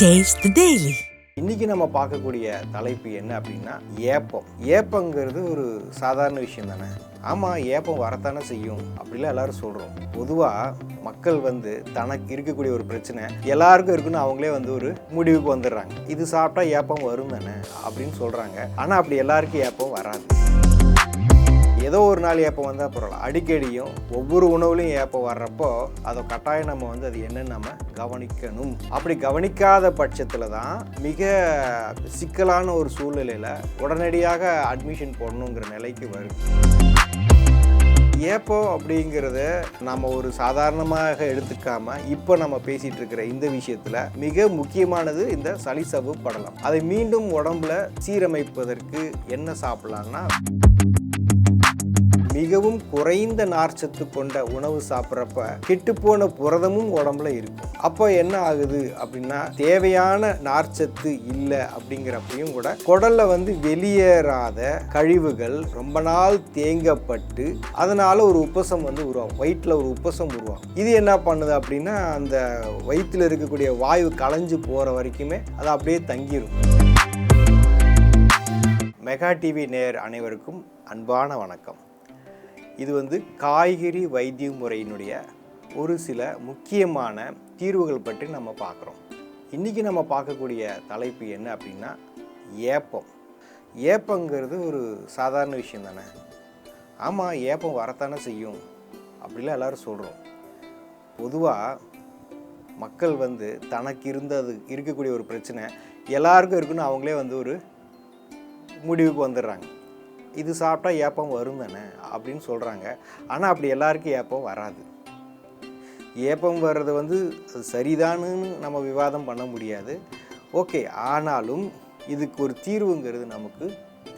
Taste daily இன்றைக்கி நம்ம பார்க்கக்கூடிய தலைப்பு என்ன அப்படின்னா ஏப்பம். ஏப்பங்கிறது ஒரு சாதாரண விஷயம் தானே? ஆமாம் ஏப்பம் வரத்தானே செய்யும் அப்படிலாம் எல்லாரும் சொல்கிறோம் பொதுவாக மக்கள் வந்து தனக்கு இருக்கக்கூடிய ஒரு பிரச்சனை எல்லாருக்கும் இருக்குன்னு அவங்களே வந்து ஒரு முடிவுக்கு வந்துடுறாங்க. இது சாப்பிட்டா ஏப்பம் வரும் தானே அப்படின்னு சொல்கிறாங்க ஆனால் அப்படி எல்லாருக்கும் ஏப்பம் வராது. ஏதோ ஒரு நாள் ஏப்பம் வந்தால் பரவாயில்ல. அடிக்கடியும் ஒவ்வொரு உணவுலையும் ஏப்பம் வர்றப்போ அதை கட்டாயம் நம்ம வந்து அது என்னன்னு நம்ம கவனிக்கணும். அப்படி கவனிக்காத பட்சத்தில் தான் மிக சிக்கலான ஒரு சூழ்நிலையில் உடனடியாக அட்மிஷன் போடணுங்கிற நிலைக்கு வரும் ஏப்போ அப்படிங்கிறத நம்ம ஒரு சாதாரணமாக எடுத்துக்காம இப்போ நம்ம பேசிட்டு இருக்கிற இந்த விஷயத்துல மிக முக்கியமானது இந்த சளிசவு படலம். அதை மீண்டும் உடம்புல சீரமைப்பதற்கு என்ன சாப்பிடலாம்னா மிகவும் குறைந்த நார்ச்சத்து கொண்ட உணவு சாப்பிட்றப்ப கெட்டுப்போன புரதமும் உடம்புல இருக்கும். அப்போ என்ன ஆகுது அப்படின்னா தேவையான நார்ச்சத்து இல்லை அப்படிங்கிறப்பையும் கூட குடல்ல வந்து வெளியேறாத கழிவுகள் ரொம்ப நாள் தேங்கப்பட்டு அதனால ஒரு உப்பசம் வந்து உருவாகும். வயிற்றில் ஒரு உப்பசம் உருவாகும். இது என்ன பண்ணுது அப்படின்னா அந்த வயிற்றில் இருக்கக்கூடிய வாயு களைஞ்சு போகிற வரைக்குமே அது அப்படியே தங்கிரும். மெகா டிவி நேர் அனைவருக்கும் அன்பான வணக்கம். இது வந்து காய்கறி வைத்திய முறையினுடைய ஒரு சில முக்கியமான தீர்வுகள் பற்றி நம்ம பார்க்குறோம். இன்றைக்கி நம்ம பார்க்கக்கூடிய தலைப்பு என்ன அப்படின்னா ஏப்பம். ஏப்பங்கிறது ஒரு சாதாரண விஷயம் தானே? ஆமாம் ஏப்பம் வரத்தானே செய்யும் அப்படிலாம் எல்லோரும் சொல்கிறோம் பொதுவாக மக்கள் வந்து தனக்கு இருந்தது இருக்கக்கூடிய ஒரு பிரச்சனை எல்லாருக்கும் இருக்குன்னு அவங்களே வந்து ஒரு முடிவுக்கு வந்துடுறாங்க. இது சாப்பிட்டா ஏப்பம் வரும் தானே அப்படின்னு சொல்கிறாங்க ஆனால் அப்படி எல்லாருக்கும் ஏப்பம் வராது. ஏப்பம் வர்றது வந்து சரிதான்னு நம்ம விவாதம் பண்ண முடியாது. ஓகே ஆனாலும் இதுக்கு ஒரு தீர்வுங்கிறது நமக்கு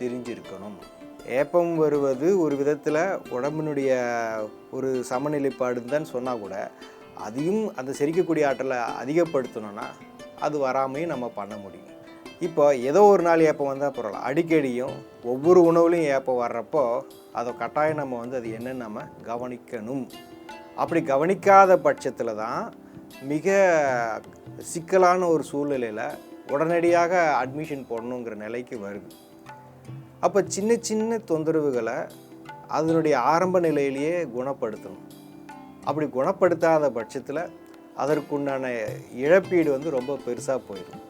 தெரிஞ்சிருக்கணும். ஏப்பம் வருவது ஒரு விதத்தில் உடம்பினுடைய ஒரு சமநிலைப்பாடுன்னு தான் சொன்னால் கூட அதையும் அந்த செரிக்கக்கூடிய ஆற்றலை அதிகப்படுத்தணும்னா அது வராமையும் நம்ம பண்ண முடியும். இப்போ ஏதோ ஒரு நாள் ஏப்பம் வந்தால் பரவாயில்ல. அடிக்கடியும் ஒவ்வொரு உணவுலையும் ஏப்பம் வர்றப்போ அதை கட்டாயம் நம்ம வந்து அது என்னன்னு நம்ம கவனிக்கணும். அப்படி கவனிக்காத பட்சத்தில் தான் மிக சிக்கலான ஒரு சூழ்நிலையில் உடனடியாக அட்மிஷன் போடணுங்கிற நிலைக்கு வருது. அப்போ சின்ன சின்ன தொந்தரவுகளை அதனுடைய ஆரம்ப நிலையிலேயே குணப்படுத்தணும். அப்படி குணப்படுத்தாத பட்சத்தில் அதற்குண்டான இழப்பீடு வந்து ரொம்ப பெருசாக போயிடும்.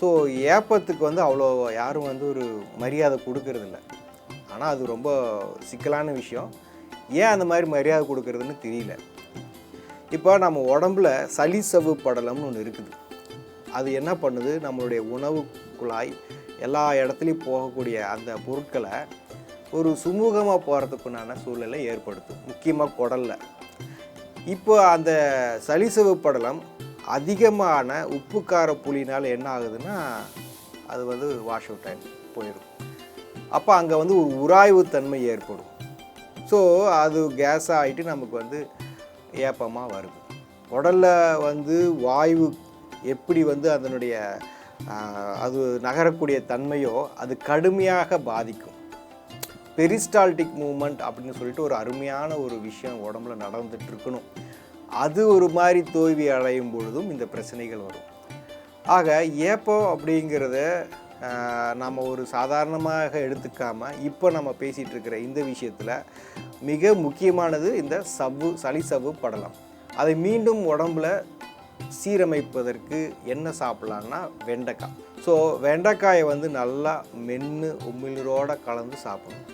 ஸோ ஏப்பத்துக்கு வந்து அவ்வளோ யாரும் வந்து ஒரு மரியாதை கொடுக்கறதில்ல. ஆனால் அது ரொம்ப சிக்கலான விஷயம். ஏன் அந்த மாதிரி மரியாதை கொடுக்கறதுன்னு தெரியல. இப்போ நம்ம உடம்புல சளி சவு படலம்னு ஒன்று இருக்குது. அது என்ன பண்ணுது? நம்மளுடைய உணவு குழாய் எல்லா இடத்துலையும் போகக்கூடிய அந்த பொருட்களை ஒரு சுமூகமாக போகிறதுக்குண்டான சூழ்நிலை ஏற்படுத்தும். முக்கியமாக குடலில். இப்போ அந்த சளிசவு படலம் அதிகமான உப்புக்கார புளினால் என்ன ஆகுதுன்னா அது வந்து வாஷ் அவுட் ஆகி போயிடும். அப்போ அங்கே வந்து ஒரு உராய்வு தன்மை ஏற்படும். ஸோ அது கேஸ் ஆகிட்டு நமக்கு வந்து ஏப்பமாக வருது. உடலில் வந்து வாயு எப்படி வந்து அதனுடைய அது நகரக்கூடிய தன்மையோ அது கடுமையாக பாதிக்கும். பெரிஸ்டால்டிக் மூமெண்ட் அப்படின்னு சொல்லிட்டு ஒரு அருமையான ஒரு விஷயம் உடம்புல நடந்துட்டு இருக்கணும். அது ஒரு மாதிரி தோல்வி அடையும் பொழுதும் இந்த பிரச்சனைகள் வரும். ஆக ஏப்பம் அப்படிங்கிறத நம்ம ஒரு சாதாரணமாக எடுத்துக்காமல் இப்போ நம்ம பேசிகிட்டு இருக்கிற இந்த விஷயத்தில் மிக முக்கியமானது இந்த சவ்வு சளிசவ்வு படலம். அதை மீண்டும் உடம்புல சீரமைப்பதற்கு என்ன சாப்பிட்லான்னா வெண்டைக்காய். ஸோ வெண்டைக்காயை வந்து நல்லா மென்று உமிழ்நீரோடு கலந்து சாப்பிடணும்.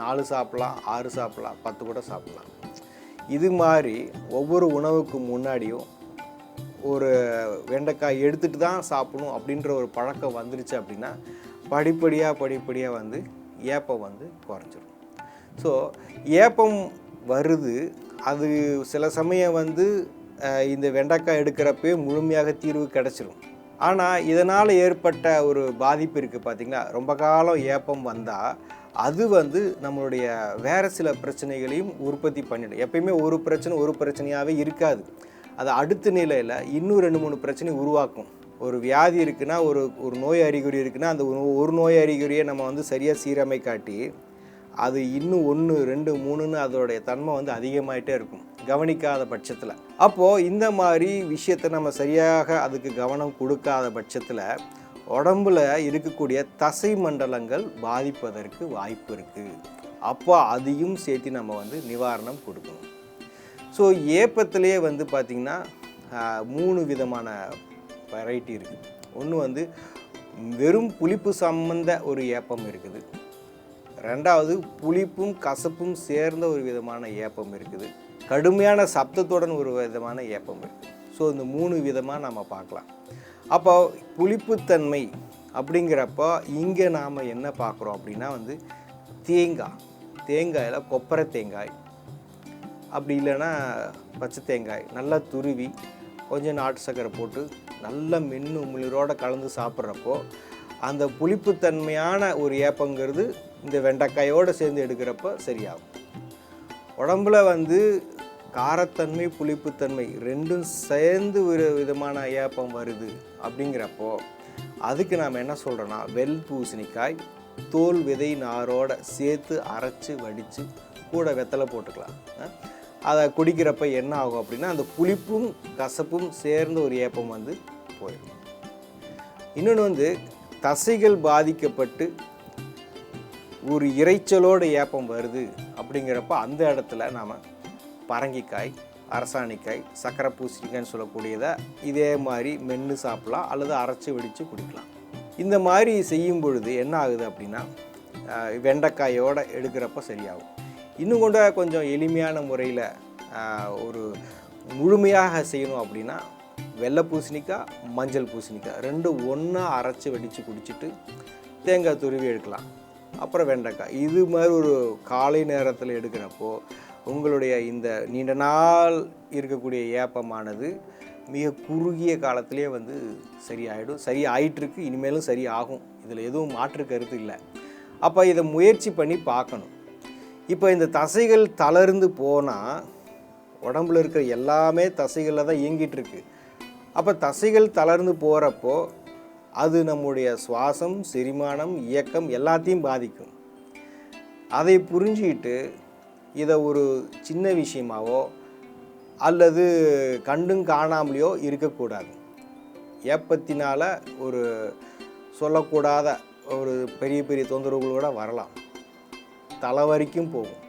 நாலு சாப்பிட்லாம் ஆறு சாப்பிட்லாம் பத்து கூட சாப்பிட்லாம். இது மாதிரி ஒவ்வொரு உணவுக்கு முன்னாடியும் ஒரு வெண்டைக்காய் எடுத்துட்டு தான் சாப்பிடணும் அப்படின்ற ஒரு பழக்கம் வந்துருச்சு அப்படின்னா படிப்படியாக படிப்படியாக வந்து ஏப்பம் வந்து குறைஞ்சிரும். ஸோ ஏப்பம் வருது. அது சில சமயம் வந்து இந்த வெண்டைக்காய் எடுக்கிறப்பே முழுமையாக தீர்வு கிடச்சிரும். ஆனால் இதனால் ஏற்பட்ட ஒரு பாதிப்பு இருக்குது பார்த்திங்களா ரொம்ப காலம் ஏப்பம் வந்தால் அது வந்து நம்மளுடைய வேறு சில பிரச்சனைகளையும் உற்பத்தி பண்ணிடும். எப்பயுமே ஒரு பிரச்சனை ஒரு பிரச்சனையாகவே இருக்காது. அது அடுத்த நிலையில் இன்னும் ரெண்டு மூணு பிரச்சனை உருவாக்கும். ஒரு வியாதி இருக்குன்னா ஒரு ஒரு நோய் அறிகுறி இருக்குன்னா அந்த ஒரு- ஒரு நோய் அறிகுறியை நம்ம வந்து சரியாக சீரமை காட்டி அது இன்னும் ஒன்று ரெண்டு மூணுன்னு அதோடைய தன்மை வந்து அதிகமாகிட்டே இருக்கும். கவனிக்காத பட்சத்தில். அப்போது இந்த மாதிரி விஷயத்தை நம்ம சரியாக அதுக்கு கவனம் கொடுக்காத பட்சத்தில் உடம்புல இருக்கக்கூடிய தசை மண்டலங்கள் பாதிப்பதற்கு வாய்ப்பு இருக்குது அப்போ அதையும் சேர்த்து நம்ம வந்து நிவாரணம் கொடுக்கணும். ஸோ ஏப்பத்திலே வந்து பார்த்திங்கன்னா மூணு விதமான வெரைட்டி இருக்குது ஒன்று வந்து வெறும் புளிப்பு சம்மந்த ஒரு ஏப்பம் இருக்குது. ரெண்டாவது புளிப்பும் கசப்பும் சேர்ந்த ஒரு விதமான ஏப்பம் இருக்குது. கடுமையான சப்தத்துடன் ஒரு விதமான ஏப்பம் இருக்குது ஸோ இந்த மூணு விதமாக நம்ம பார்க்கலாம். அப்போ புளிப்புத்தன்மை அப்படிங்கிறப்போ இங்கே நாம் என்ன பார்க்குறோம் அப்படின்னா வந்து தேங்காய். தேங்காயில் கொப்பரை தேங்காய். அப்படி இல்லைன்னா பச்சை தேங்காய். நல்லா துருவி கொஞ்சம் நாட்டு சக்கரை போட்டு நல்லா மென்று முளிரோடு கலந்து சாப்பிட்றப்போ அந்த புளிப்புத்தன்மையான ஒரு ஏப்பங்கிறது இந்த வெண்டைக்காயோடு சேர்ந்து எடுக்கிறப்ப சரியாகும். உடம்புல வந்து காரத்தன்மை புளிப்புத்தன்மை ரெண்டும் சேர்ந்து ஒரு விதமான ஏப்பம் வருது அப்படிங்கிறப்போ அதுக்கு நாம் என்ன சொல்கிறோன்னா வெள் பூசணிக்காய் தோல் விதை நாரோட சேர்த்து அரைச்சி வடித்து கூட வெத்தலை போட்டுக்கலாம். அதை குடிக்கிறப்ப என்ன ஆகும் அப்படின்னா அந்த புளிப்பும் கசப்பும் சேர்ந்த ஒரு ஏப்பம் வந்து போயிடும். இன்னொன்று வந்து தசைகள் பாதிக்கப்பட்டு ஒரு இரைச்சலோட ஏப்பம் வருது அப்படிங்கிறப்ப அந்த இடத்துல நாம் பரங்கிக்காய் அரசாணிக்காய் சக்கரை பூசணிக்காய்ன்னு சொல்லக்கூடியதை இதே மாதிரி மென்று சாப்பிடலாம் அல்லது அரைச்சி வெடித்து குடிக்கலாம். இந்த மாதிரி செய்யும் பொழுது என்ன ஆகுது அப்படின்னா வெண்டைக்காயோடு எடுக்கிறப்ப சரியாகும். இன்னும் கொண்ட கொஞ்சம் எளிமையான முறையில் ஒரு முழுமையாக செய்யணும் அப்படின்னா வெள்ளை பூசணிக்காய் மஞ்சள் பூசணிக்காய் ரெண்டும் ஒன்றா அரைச்சி வெடித்து குடிச்சிட்டு தேங்காய் துருவி எடுக்கலாம். அப்புறம் வெண்டைக்காய். இது மாதிரி ஒரு காலை நேரத்தில் எடுக்கிறப்போ உங்களுடைய இந்த நீண்ட நாள் இருக்கக்கூடிய ஏப்பமானது மிக குறுகிய காலத்திலே வந்து சரியாயிடும் சரி ஆயிட்டுருக்கு இனிமேலும் சரி ஆகும் இதில் எதுவும் மாற்று கருத்து இல்லை. அப்போ இதை முயற்சி பண்ணி பார்க்கணும். இப்போ இந்த தசைகள் தளர்ந்து போனால் உடம்புல இருக்கிற எல்லாமே தசைகளில் தான் இயங்கிட்டுருக்கு. அப்போ தசைகள் தளர்ந்து போகிறப்போ அது நம்முடைய சுவாசம் செரிமானம் இயக்கம் எல்லாத்தையும் பாதிக்கும். அதை புரிஞ்சுக்கிட்டு இதை ஒரு சின்ன விஷயமாவோ அல்லது கண்டும் காணாமலையோ இருக்கக்கூடாது. ஏப்பத்தினால் ஒரு சொல்லக்கூடாத ஒரு பெரிய பெரிய தொந்தரவுகள் கூட வரலாம். தலை வரைக்கும் போகும்.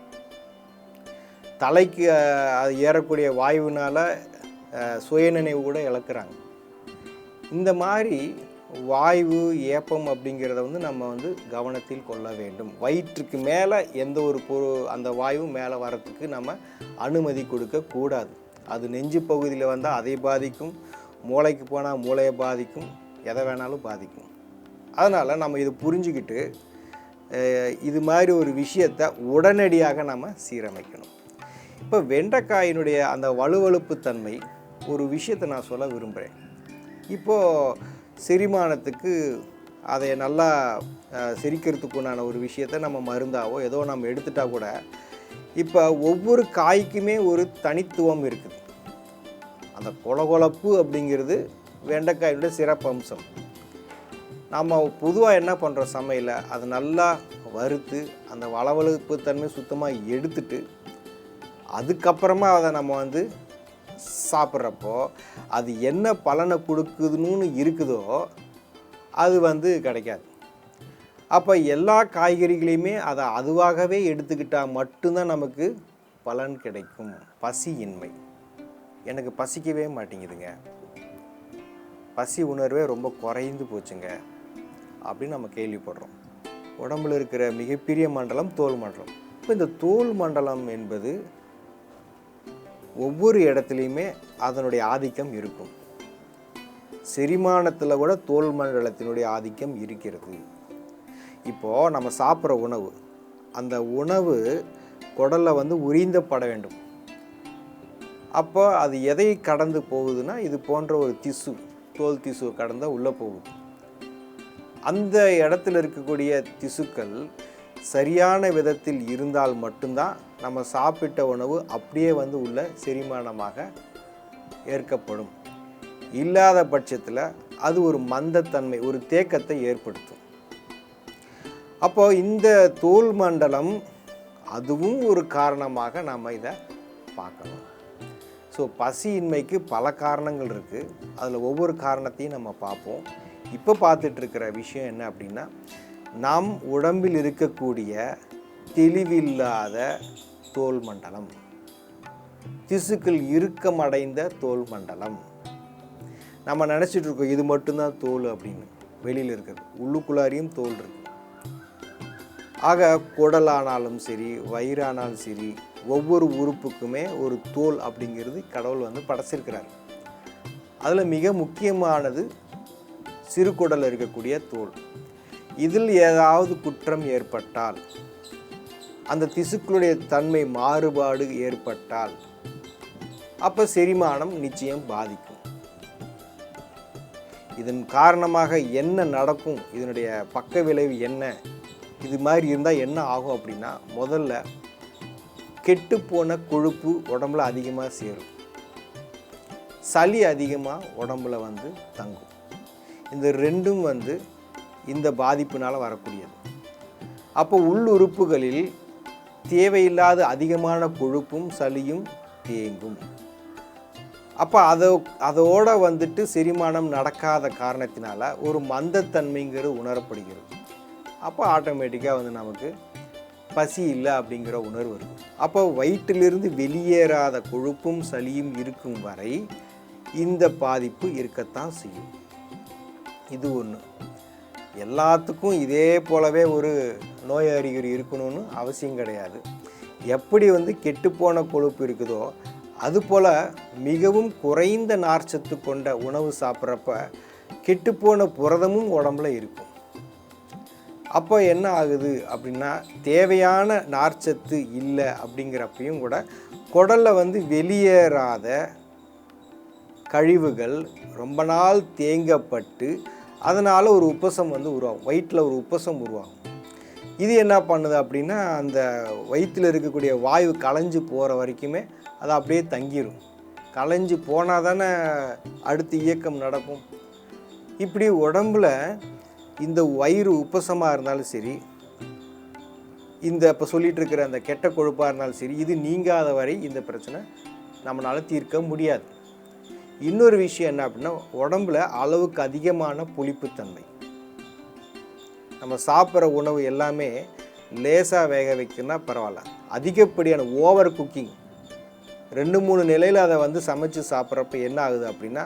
தலைக்கு அது ஏறக்கூடிய வாயுவினால சுயநினைவு கூட இழக்கிறாங்க. இந்த மாதிரி வாய்வு ஏப்பம் அப்படிங்கிறத வந்து நம்ம வந்து கவனத்தில் கொள்ள வேண்டும். வயிற்றுக்கு மேலே எந்த ஒரு பொரு அந்த வாயுவும் மேலே வரத்துக்கு நம்ம அனுமதி கொடுக்கக்கூடாது அது நெஞ்சு பகுதியில் வந்தால் அதை பாதிக்கும் மூளைக்கு போனால் மூளையை பாதிக்கும் எதை வேணாலும் பாதிக்கும். அதனால் நம்ம இது புரிஞ்சுக்கிட்டு இது மாதிரி ஒரு விஷயத்தை உடனடியாக நம்ம சீரமைக்கணும். இப்போ வெண்டைக்காயினுடைய அந்த வலுவழுப்பு தன்மை ஒரு விஷயத்தை நான் சொல்ல விரும்புகிறேன் இப்போது செரிமானத்துக்கு அதை நல்லா அஹ், செரிக்கிறதுக்குண்டான ஒரு விஷயத்த நம்ம மருந்தாவோ ஏதோ நம்ம எடுத்துட்டா கூட இப்போ ஒவ்வொரு காய்க்குமே ஒரு தனித்துவம் இருக்குது. அந்த கொலகொலப்பு அப்படிங்கிறது வெண்டைக்காயோட சிறப்பம்சம் நம்ம பொதுவாக என்ன பண்ணுறோம் சமையலை அது நல்லா வறுத்து அந்த வளவழுப்பு தன்மை சுத்தமாக எடுத்துட்டு அதுக்கப்புறமா அதை நம்ம வந்து சாப்பிட்றப்போ அது என்ன பலனை கொடுக்குதுன்னு இருக்குதோ அது வந்து கிடைக்காது. அப்போ எல்லா காய்கறிகளையுமே அதை அதுவாகவே எடுத்துக்கிட்டால் மட்டும்தான் நமக்கு பலன் கிடைக்கும். பசியின்மை. எனக்கு பசிக்கவே மாட்டேங்குதுங்க. பசி உணர்வே ரொம்ப குறைந்து போச்சுங்க. அப்படின்னு நம்ம கேள்விப்படுறோம். உடம்புல இருக்கிற மிகப்பெரிய மண்டலம் தோல் மண்டலம். இப்போ இந்த தோல் மண்டலம் என்பது ஒவ்வொரு இடத்துலையுமே அதனுடைய ஆதிக்கம் இருக்கும். செரிமானத்தில் கூட தோல் மண்டலத்தினுடைய ஆதிக்கம் இருக்கிறது. இப்போது நம்ம சாப்பிட்ற உணவு அந்த உணவு குடலில் வந்து உறிந்தப்பட வேண்டும். அப்போ அது எதை கடந்து போகுதுன்னா இது போன்ற ஒரு திசு தோல் திசு கடந்த உள்ளே போகுது அந்த இடத்துல இருக்கக்கூடிய திசுக்கள் சரியான விதத்தில் இருந்தால் மட்டும்தான் நம்ம சாப்பிட்ட உணவு அப்படியே வந்து உள்ள செரிமானமாக ஏற்கப்படும். இல்லாத பட்சத்தில் அது ஒரு மந்தத்தன்மை ஒரு தேக்கத்தை ஏற்படுத்தும். அப்போ இந்த தோல் மண்டலம் அதுவும் ஒரு காரணமாக நம்ம இதை பார்க்கணும். ஸோ பசியின்மைக்கு பல காரணங்கள் இருக்குது அதில் ஒவ்வொரு காரணத்தையும் நம்ம பார்ப்போம். இப்போ பார்த்துட்ருக்கிற விஷயம் என்ன அப்படின்னா நம் உடம்பில் இருக்கக்கூடிய தெளிவில்லாத தோல் மண்டலம். திசுக்கள் இறுக்கமடைந்த தோல் மண்டலம். நம்ம நினச்சிட்டு இருக்கோம் இது மட்டும்தான் தோல் அப்படின்னு. வெளியில் இருக்கிறது. உள்ளுக்குள்ளாரியும் தோல் இருக்கு. ஆக குடலானாலும் சரி வயிறானாலும் சரி ஒவ்வொரு உறுப்புக்குமே ஒரு தோல் அப்படிங்கிறது கடவுள் வந்து படைச்சிருக்கிறார். அதில் மிக முக்கியமானது சிறுகுடலில் இருக்கக்கூடிய தோல். இதில் ஏதாவது குற்றம் ஏற்பட்டால் அந்த திசுக்களுடைய தன்மை மாறுபாடு ஏற்பட்டால் அப்போ செரிமானம் நிச்சயம் பாதிக்கும். இதன் காரணமாக என்ன நடக்கும்? இதனுடைய பக்க விளைவு என்ன? இது மாதிரி இருந்தால் என்ன ஆகும் அப்படின்னா முதல்ல கெட்டுப்போன கொழுப்பு உடம்புல அதிகமாக சேரும். சளி அதிகமாக உடம்புல வந்து தங்கும். இந்த ரெண்டும் வந்து இந்த பாதிப்பினால் வரக்கூடியது. அப்போ உள்ளுறுப்புகளில் தேவையில்லாத அதிகமான கொழுப்பும் சளியும் தேங்கும். அப்போ அதோ அதோட வந்துட்டு செரிமானம் நடக்காத காரணத்தினால ஒரு மந்தத்தன்மைங்கிறது உணரப்படுகிறது. அப்போ ஆட்டோமேட்டிக்காக வந்து நமக்கு பசி இல்லை அப்படிங்கிற உணர்வு இருக்கும். அப்போ வயிற்றிலிருந்து வெளியேறாத கொழுப்பும் சளியும் இருக்கும் வரை இந்த பாதிப்பு இருக்கத்தான் செய்யும். இது ஒன்று எல்லாத்துக்கும் இதே போலவே ஒரு நோய் அறிகுறி இருக்கணும்னு அவசியம் கிடையாது. எப்படி வந்து கெட்டுப்போன கொழுப்பு இருக்குதோ அதுபோல் மிகவும் குறைந்த நார்ச்சத்து கொண்ட உணவு சாப்பிட்றப்ப கெட்டுப்போன புரதமும் உடம்புல இருக்கும். அப்போ என்ன ஆகுது அப்படின்னா தேவையான நார்ச்சத்து இல்லை அப்படிங்கிறப்பையும் கூட குடலில் வந்து வெளியேறாத கழிவுகள் ரொம்ப நாள் தேங்கப்பட்டு அதனால் ஒரு உப்பசம் வந்து உருவாகும். வயிற்றில் ஒரு உப்பசம் உருவாகும். இது என்ன பண்ணுது அப்படின்னா அந்த வயிற்றில் இருக்கக்கூடிய வாயு களைஞ்சு போகிற வரைக்குமே அது அப்படியே தங்கிடும் களைஞ்சு போனால் தானே அடுத்து இயக்கம் நடக்கும். இப்படி உடம்பில் இந்த வயிறு உப்பசமாக இருந்தாலும் சரி இந்த இப்போ சொல்லிகிட்ருக்கிற இருக்கிற அந்த கெட்ட கொழுப்பாக இருந்தாலும் சரி இது நீங்காத வரை இந்த பிரச்சனை நம்மளால் தீர்க்க முடியாது. இன்னொரு விஷயம் என்ன அப்படின்னா உடம்புல அளவுக்கு அதிகமான புளிப்புத்தன்மை. நம்ம சாப்பிட்ற உணவு எல்லாமே லேசாக வேக வைக்கணும்னா பரவாயில்ல. அதிகப்படியான ஓவர் குக்கிங். ரெண்டு மூணு நிலையில் அதை வந்து சமைச்சு சாப்பிட்றப்ப என்ன ஆகுது அப்படின்னா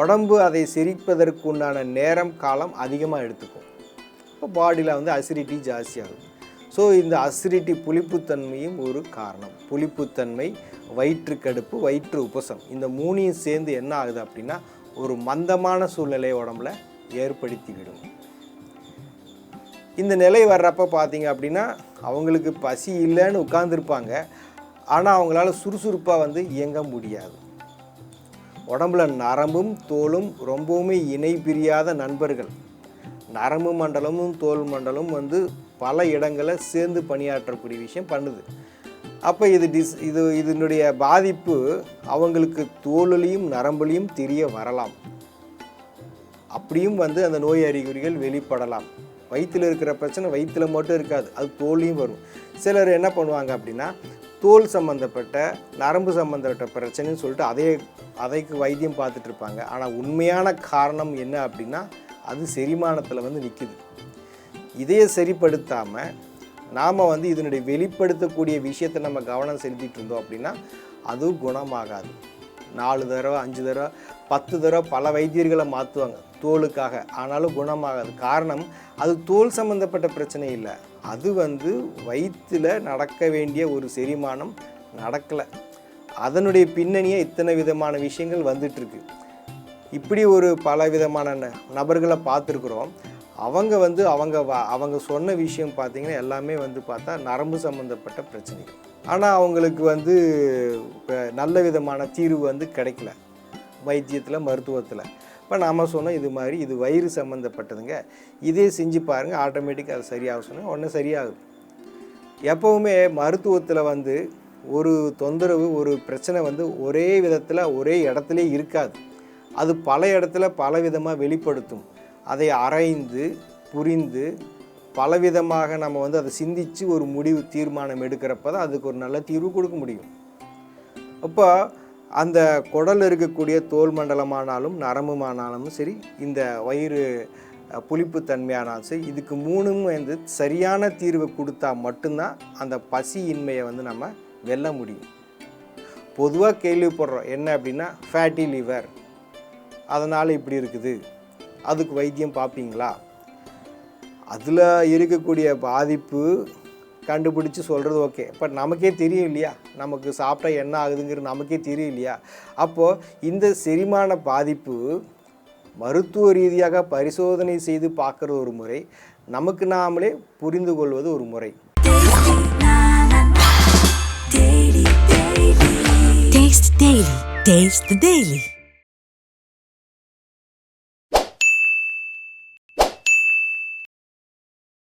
உடம்பு அதை சிரிப்பதற்குண்டான நேரம் காலம் அதிகமாக எடுத்துக்கும். இப்போ பாடியில் வந்து அசிடிட்டி ஜாஸ்தியாகுது ஸோ இந்த அசிடிட்டி புளிப்புத்தன்மையும் ஒரு காரணம். புளிப்புத்தன்மை வயிற்றுக்கடுப்பு வயிற்று உபசம். இந்த மூணையும் சேர்ந்து என்ன ஆகுது அப்படின்னா ஒரு மந்தமான சூழ்நிலை உடம்புல ஏற்படுத்திவிடும். இந்த நிலை வர்றப்ப பார்த்தீங்க அப்படின்னா அவங்களுக்கு பசி இல்லைன்னு உட்காந்துருப்பாங்க ஆனால் அவங்களால சுறுசுறுப்பாக வந்து இயங்க முடியாது. உடம்புல நரம்பும் தோலும் ரொம்பவுமே இணை பிரியாத நண்பர்கள். நரம்பு மண்டலமும் தோல் மண்டலமும் வந்து பல இடங்களில் சேர்ந்து பணியாற்றக்கூடிய விஷயம் பண்ணுது. அப்போ இது டிஸ் இது இதனுடைய பாதிப்பு அவங்களுக்கு தோலுலையும் நரம்புலையும் தெரிய வரலாம். அப்படியும் வந்து அந்த நோய் அறிகுறிகள் வெளிப்படலாம். வயிற்றில் இருக்கிற பிரச்சனை வயிற்றில் மட்டும் இருக்காது அது தோல்லையும் வரும். சிலர் என்ன பண்ணுவாங்க அப்படின்னா தோல் சம்மந்தப்பட்ட நரம்பு சம்மந்தப்பட்ட பிரச்சனைன்னு சொல்லிட்டு அதே அதைக்கு வைத்தியம் பார்த்துட்ருப்பாங்க ஆனால் உண்மையான காரணம் என்ன அப்படின்னா அது செரிமானத்தில் வந்து நிற்கிது இதையே சரிப்படுத்தாமல் நாம் வந்து இதனுடைய வெளிப்படுத்தக்கூடிய விஷயத்தை நம்ம கவனம் செலுத்திட்டு இருந்தோம் அப்படின்னா அதுவும் குணமாகாது. நாலு தடவை அஞ்சு தடவை பத்து தடவை பல வைத்தியர்களை மாற்றுவாங்க தோலுக்காக. ஆனாலும் குணமாகாது. காரணம் அது தோல் சம்மந்தப்பட்ட பிரச்சனை இல்லை. அது வந்து வயிற்றில் நடக்க வேண்டிய ஒரு செரிமானம் நடக்கலை. அதனுடைய பின்னணியே இத்தனை விதமான விஷயங்கள் வந்துட்டுருக்கு இப்படி ஒரு பல விதமான ந- நபர்களை பார்த்துருக்குறோம். அவங்க வந்து அவங்க அவங்க சொன்ன விஷயம் பார்த்திங்கன்னா எல்லாமே வந்து பார்த்தா நரம்பு சம்மந்தப்பட்ட பிரச்சனைகள். ஆனால் அவங்களுக்கு வந்து நல்ல விதமான தீர்வு வந்து கிடைக்கல. வைத்தியத்தில் மருத்துவத்தில். இப்போ நாம் சொன்னோம் இது மாதிரி இது வயிறு சம்மந்தப்பட்டதுங்க இதே செஞ்சு பாருங்கள் ஆட்டோமேட்டிக்காக அது சரியாக சொன்னால் உடனே சரியாகுது. எப்போவுமே மருத்துவத்தில் வந்து ஒரு தொந்தரவு ஒரு பிரச்சனை வந்து ஒரே விதத்தில் ஒரே இடத்துல இருக்காது. அது பல இடத்துல பல விதமாக வெளிப்படுத்தும். அதை ஆராய்ந்து புரிந்து பலவிதமாக நம்ம வந்து அதை சிந்தித்து ஒரு முடிவு தீர்மானம் எடுக்கிறப்ப தான் அதுக்கு ஒரு நல்ல தீர்வு கொடுக்க முடியும். அப்போ அந்த குடல் இருக்கக்கூடிய தோல் மண்டலமானாலும் நரம்புமானாலும் சரி இந்த வயிறு புளிப்பு தன்மையானாலும் சரி இதுக்கு மூணும் வந்து சரியான தீர்வு கொடுத்தா மட்டும்தான் அந்த பசியின்மையை வந்து நம்ம வெல்ல முடியும். பொதுவாக கேள்விப்படுறோம் என்ன அப்படின்னா ஃபேட்டி லிவர் அதனால் இப்படி இருக்குது. அதுக்கு வைத்தியம் பார்ப்பீங்களா? அதில் இருக்கக்கூடிய பாதிப்பு கண்டுபிடிச்சு சொல்கிறது ஓகே. பட் நமக்கே தெரியும் இல்லையா? நமக்கு சாப்பிட்டா என்ன ஆகுதுங்கிறது நமக்கே தெரியும் இல்லையா? அப்போது இந்த செரிமான பாதிப்பு மருத்துவ ரீதியாக பரிசோதனை செய்து பார்க்குற ஒரு முறை நமக்கு நாமளே புரிந்து கொள்வது ஒரு முறை. Taste daily